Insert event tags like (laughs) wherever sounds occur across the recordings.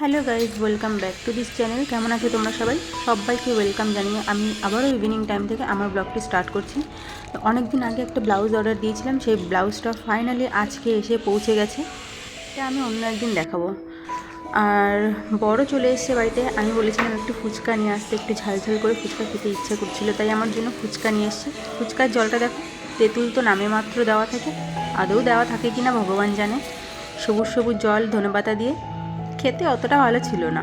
Hello guys welcome back to this channel কেমন আছো তোমরা সবাই? সবাইকে ওয়েলকাম জানিয়ে আমি আবারও ইভিনিং টাইম থেকে আমার ব্লগটি স্টার্ট করছি। অনেক দিন আগে একটা ব্লাউজ অর্ডার দিয়েছিলাম, সেই ব্লাউজটা ফাইনালি আজকে এসে পৌঁছে গেছে। এটা আমি অন্য একদিন দেখাবো। আর বড় চলে এসছে বাড়িতে, আমি বলেছিলাম একটু ফুচকা নিয়ে আসতে, একটু ঝাল ঝাল করে ফুচকা খেতে ইচ্ছা করছিল, তাই আমার জন্য ফুচকা নিয়ে এসছে। ফুচকার জলটা দেখো, তেঁতুল তো নামে মাত্র দেওয়া থাকে, আদৌ দেওয়া থাকে কি না ভগবান জানে। সবুজ সবুজ জল, ধনেপাতা দিয়ে খেতে অতটা ভালো ছিল না।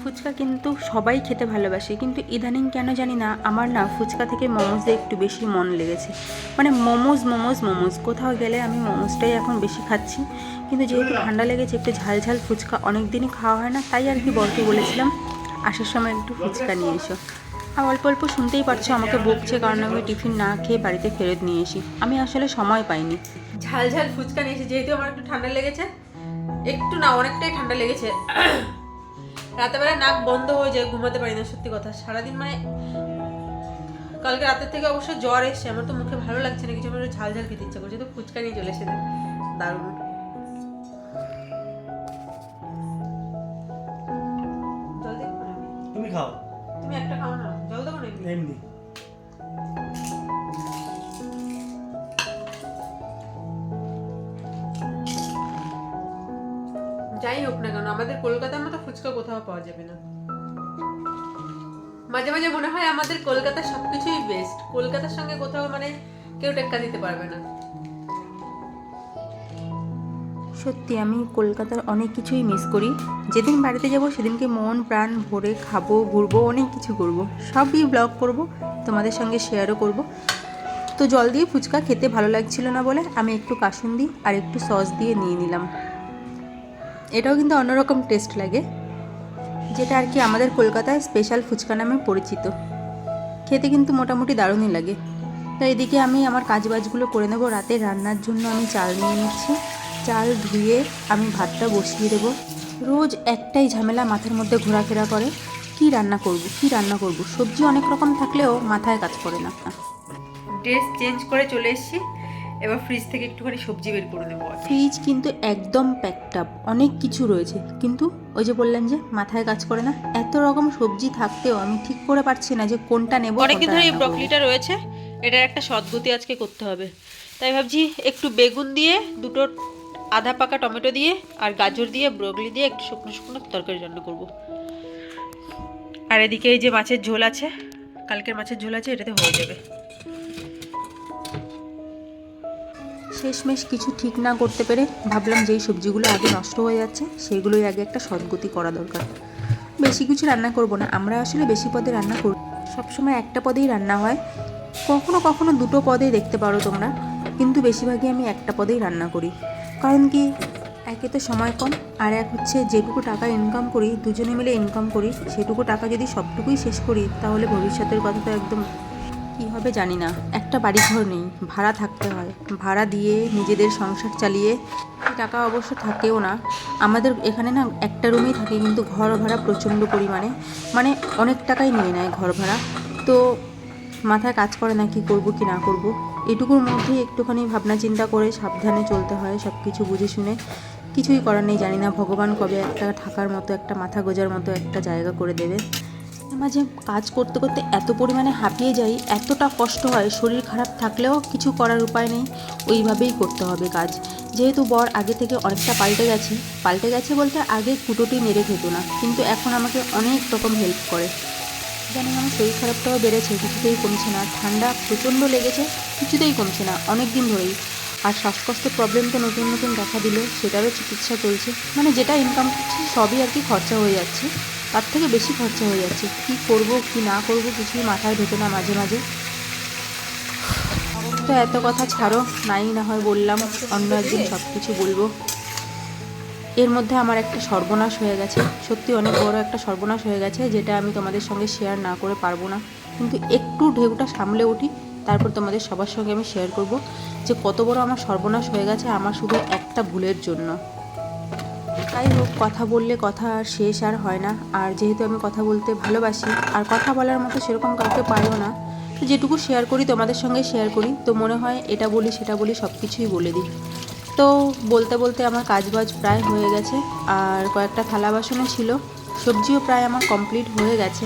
ফুচকা কিন্তু সবাই খেতে ভালোবাসে, কিন্তু ইদানিং কেন জানি না আমার না ফুচকা থেকে মোমোজে একটু বেশি মন লেগেছে। মানে মোমোজ মোমোজ মোমোজ, কোথাও গেলে আমি মোমোজটাই এখন বেশি খাচ্ছি। কিন্তু যেহেতু ঠান্ডা লেগেছে, একটু ঝাল ঝাল ফুচকা অনেক দিনই খাওয়া হয় না, তাই আর কি বরকে বলেছিলাম, আসার সময় একটু ফুচকা নিয়ে এসো। আর অল্প অল্প শুনতেই পারছ আমাকে বকছে কারণ আমি টিফিন না খেয়ে বাড়িতে ফেরত নিয়ে এসি আমি আসলে সময় পাইনি। ঝাল ঝাল ফুচকা নিয়েছি যেহেতু আমার একটু ঠান্ডা লেগেছে একটু না অনেকটাই ঠান্ডা লেগেছে। রাতেবেলা নাক বন্ধ হয়ে যায় ঘুমাতে পারি না সত্যি কথা। সারাদিন মানে কালকে রাতের থেকে অবশ্য জ্বর এসছে আমার তো মুখে ভালো লাগছে না কিছু আমার ঝাল ঝাল খেতে ইচ্ছা করছে তো ফুচকা নিয়ে চলে এসেছে। দারুণ? তুমি খাও। এমনি। যাই হোক না কেন, আমাদের কলকাতার মতো ফুচকা কোথাও পাওয়া যাবে না। মাঝে মাঝে মনে হয় আমাদের কলকাতার সবকিছুই বেস্ট কলকাতার সঙ্গে কোথাও মানে কেউ টেক্কা দিতে পারবে না। সত্যি, আমি কলকাতার অনেক কিছুই মিস করি। যেদিন বাড়িতে যাব, সেদিনকে মন, প্রাণ ভরে খাব, ঘুরবো, অনেক কিছু করব। সবই ব্লগ করব, তোমাদের সঙ্গে শেয়ারও করব। তো জল দিয়ে ফুচকা খেতে ভালো লাগছিল না বলে আমি একটু কাসুন্দি আর একটু সস দিয়ে নিয়ে নিলাম। এটাও কিন্তু অন্যরকম টেস্ট লাগে, যেটা আর কি আমাদের কলকাতায় স্পেশাল ফুচকা নামে পরিচিত। খেতে কিন্তু মোটামুটি দারুণই লাগে। তো এদিকে আমি আমার কাজবাজগুলো করে নেব। রাতে রান্নার জন্য আমি চাল নিয়ে নিচ্ছি। চাল ধুয়ে আমি ভাতটা বসিয়ে দেবো। রোজ একটাই ঝামেলা মাথার মধ্যে ঘোরাফেরা করে কি রান্না করব কি রান্না করব? সবজি অনেক রকম থাকলেও মাথায় কাজ করে না। ড্রেস চেঞ্জ করে চলে এসেছি। এবার ফ্রিজ থেকে একটুখানি সবজি বের করে নেব ফ্রিজ কিন্তু একদম প্যাকড আপ অনেক কিছু রয়েছে। কিন্তু ওই যে বললাম যে মাথায় কাজ করে না এত রকম সবজি থাকতেও আমি ঠিক করে পারছি না যে কোনটা নেব অনেক ধরে এই ব্রকলিটা রয়েছে এটার একটা সদ্গতি আজকে করতে হবে। তাই ভাবছি একটু বেগুন দিয়ে দুটো আধা পাকা টমেটো দিয়ে আর গাজর দিয়ে, ব্রকলি দিয়ে একটু শুকনো শুকনো তরকারি রান্না করব। আর এদিকে এই যে মাছের ঝোল আছে, কালকের মাছের ঝোল আছে, এটাতে হয়ে যাবে। শেষমেশ কিছু ঠিক না করতে পেরে ভাবলাম যেই সবজিগুলো আগে নষ্ট হয়ে যাচ্ছে, সেগুলোই আগে একটা সদ্গতি করা দরকার। বেশি কিছু রান্না করব না, আমরা আসলে বেশি পদে রান্না করি, সবসময় একটা পদেই রান্না হয়। কখনো কখনো দুটো পদেই দেখতে পারো তোমরা, কিন্তু বেশিরভাগই আমি একটা পদেই রান্না করি। কারণ কি? একে তো সময় কম, আর এক হচ্ছে যেটুকু টাকা ইনকাম করি, দুজনে মিলে ইনকাম করি, সেটুকু টাকা যদি সবটুকুই শেষ করি, তাহলে ভবিষ্যতের কথা তো একদম কী হবে জানি না। একটা বাড়ি ঘর নেই, ভাড়া থাকতে হয়। ভাড়া দিয়ে নিজেদের সংসার চালিয়ে টাকা অবশ্য থাকেও না। আমাদের এখানে না একটা রুমেই থাকে, কিন্তু ঘর ভাড়া প্রচণ্ড পরিমাণে মানে অনেক টাকাই নিয়ে নেয় ঘর ভাড়া। তো মাথায় কাজ করে না কি করব কি না করব? এটুকুর মধ্যেই একটুখানি ভাবনা চিন্তা করে সাবধানে চলতে হয় সব কিছু বুঝে শুনে। কিছুই করার নেই, জানি না ভগবান কবে একটা থাকার মতো, একটা মাথা গোজার মতো একটা জায়গা করে দেবে। মাঝে কাজ করতে করতে এত পরিমাণে হাঁপিয়ে যাই, এতটা কষ্ট হয়, শরীর খারাপ থাকলেও কিছু করার উপায় নেই, ওইভাবেই করতে হবে কাজ। যেহেতু বর আগে থেকে অনেকটা পাল্টে গেছে পাল্টে গেছে বলতে আগে কুটোটি নেড়ে খেত না, কিন্তু এখন আমাকে অনেক রকম হেল্প করে। জানি আমার শরীর খারাপটাও বেড়েছে, কিছুতেই কমছে না। ঠান্ডা প্রচণ্ড লেগেছে, কিছুতেই কমছে না, অনেক দিন ধরেই। আর শ্বাসকষ্টের প্রবলেম তো নতুন নতুন দেখা দিল, সেটারও চিকিৎসা চলছে। মানে যেটা ইনকাম করছি, সবই আর কি খরচা হয়ে যাচ্ছে। তার থেকে বেশি খরচা হয়ে যাচ্ছে। কি করব, কি না করব, কিছুই মাথায় ঢোকে না মাঝে মাঝে। তো এত কথা ছাড়ো, নাই না হয় বললাম, অন্য একদিন সব কিছু বলব। এর মধ্যে আমার একটা সর্বনাশ হয়ে গেছে। সত্যি অনেক বড় একটা সর্বনাশ হয়ে গেছে, যেটা আমি তোমাদের সঙ্গে শেয়ার না করে পারব না। কিন্তু একটু ঢেউটা সামলে উঠি, তারপর তোমাদের সবার সঙ্গে আমি শেয়ার করব যে কত বড় আমার সর্বনাশ হয়ে গেছে আমার শুধু একটা ভুলের জন্য। তাই হোক, কথা বললে কথা আর শেষ আর হয় না। আর যেহেতু আমি কথা বলতে ভালোবাসি, আর কথা বলার মতো সেরকম কাউকে পাইও না যেটুকু শেয়ার করি তোমাদের সঙ্গে শেয়ার করি, তো মনে হয় এটা বলি, সেটা বলি সব কিছুই বলে দিই। তো বলতে বলতে আমার কাজ বাজ প্রায় হয়ে গেছে, আর কয়েকটা থালা বাসনও ছিল। সবজিও প্রায় আমার কমপ্লিট হয়ে গেছে।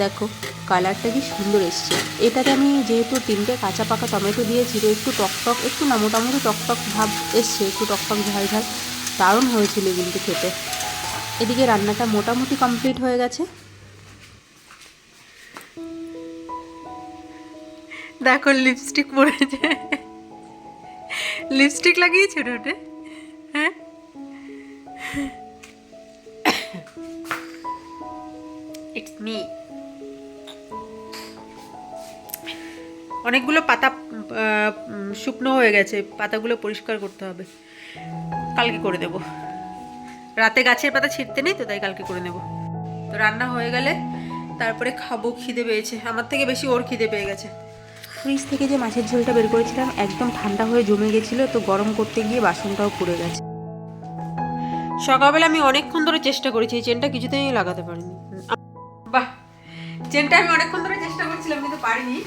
দেখো কালারটা কি সুন্দর এসছে। এটাতে আমি যেহেতু তিনটে কাঁচা পাকা টমেটো দিয়েছি, তো একটু টকটক একটু না মোটামুটি টকটক ভাব এসছে, একটু টকটক ঝাল ঝাল। দারুণ হয়েছিল কিন্তু খেতে। এদিকে রান্নাটা মোটামুটি কমপ্লিট হয়ে গেছে। দেখো লিপস্টিক পরেছে লিপস্টিক লাগিয়েছে ওটা হ্যাঁ? ইটস মি অনেকগুলো পাতা শুকনো হয়ে গেছে। পাতাগুলো পরিষ্কার করতে হবে। কালকে করে দেব। রাতে গাছের পাতা ছিঁড়তে নেই, তো তাই কালকে করে নেব। তো রান্না হয়ে গেলে তারপরে খাব, খিদে পেয়েছে। আমার থেকে বেশি ওর খিদে পেয়ে গেছে। ফ্রিজ থেকে যে মাছের ঝোলটা বের করেছিলাম, একদম ঠান্ডা হয়ে জমে গেছিল, তো গরম করতে গিয়ে বাসনটাও পুড়ে গেছে। সকালবেলা আমি অনেকক্ষণ ধরে চেষ্টা করেছি, এই চেনটা কিছুতেই লাগাতে পারিনি। বাহ! চেনটা আমি অনেকক্ষণ ধরে চেষ্টা করছিলাম, কিন্তু পারিনি।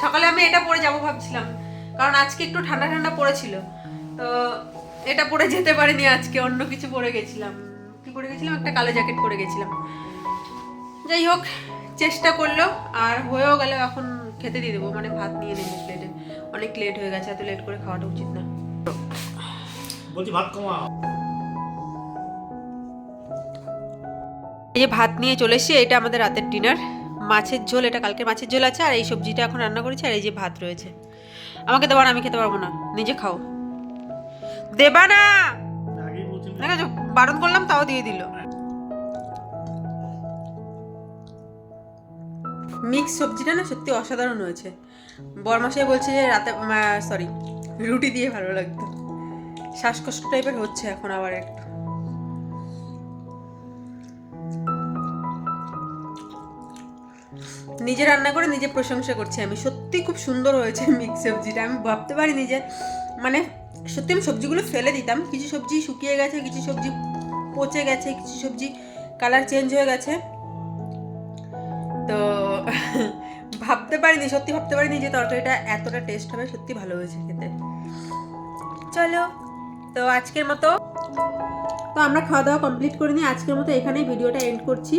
সকালে আমি এটা পরে যাব ভাবছিলাম, কারণ আজকে একটু ঠান্ডা ঠান্ডা পড়েছিল। তো এটা পরে যেতে পারিনি আজকে, অন্য কিছু পরে গেছিলাম। কি পরে গেছিলাম? একটা কালো জ্যাকেট পরে গেছিলাম। যাই হোক, চেষ্টা করল, আর হয়েও গেল এখন খেতে দিয়ে দেবো মানে ভাত নিয়ে নেব প্লেটে অনেক লেট হয়ে গেছে এত লেট করে খাওয়াটা উচিত না। বলছি ভাত এই যে ভাত নিয়ে চলে এসেছি এটা আমাদের রাতের ডিনার মাছের ঝোল এটা কালকে মাছের ঝোল আছে আর এই সবজিটা এখন রান্না করেছি আর এই যে ভাত রয়েছে। আমাকে দেবা না আমি খেতে পারব না নিজে খাও। দেবা না! বারণ করলাম তাও দিয়ে দিল। মিক্স সবজিটা না সত্যি অসাধারণ হয়েছে। বরমাসাই বলছে যে রাতে সরি রুটি দিয়ে ভালো লাগতো। শ্বাসকষ্ট টাইপের হচ্ছে এখন আবার একটু। নিজে রান্না করে নিজে প্রশংসা করছি আমি। সত্যি খুব সুন্দর হয়েছে মিক্স সবজিটা। আমি ভাবতে পারিনি যে মানে সত্যি আমি সবজিগুলো ফেলে দিতাম। কিছু সবজি শুকিয়ে গেছে, কিছু সবজি পচে গেছে, কিছু সবজি কালার চেঞ্জ হয়ে গেছে। তো (laughs) ভাবতে পারিনি, সত্যি ভাবতে পারিনি যে তরকারিটা এতটা টেস্ট হবে, সত্যি ভালো হয়েছে খেতে। চলো, তো আজকের মতো। তো আমরা খাওয়া দাওয়া কমপ্লিট করে নিই। আজকের মতো এখানেই ভিডিওটা এন্ড করছি।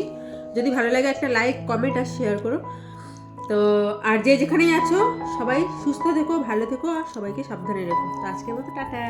যদি ভালো লাগে একটা লাইক কমেন্ট আর শেয়ার করো। তো আর যে যেখানেই আছো, সবাই সুস্থ থেকো, ভালো থেকো, আর সবাইকে সাবধানে রেখো। তো আজকের মতো টাটা।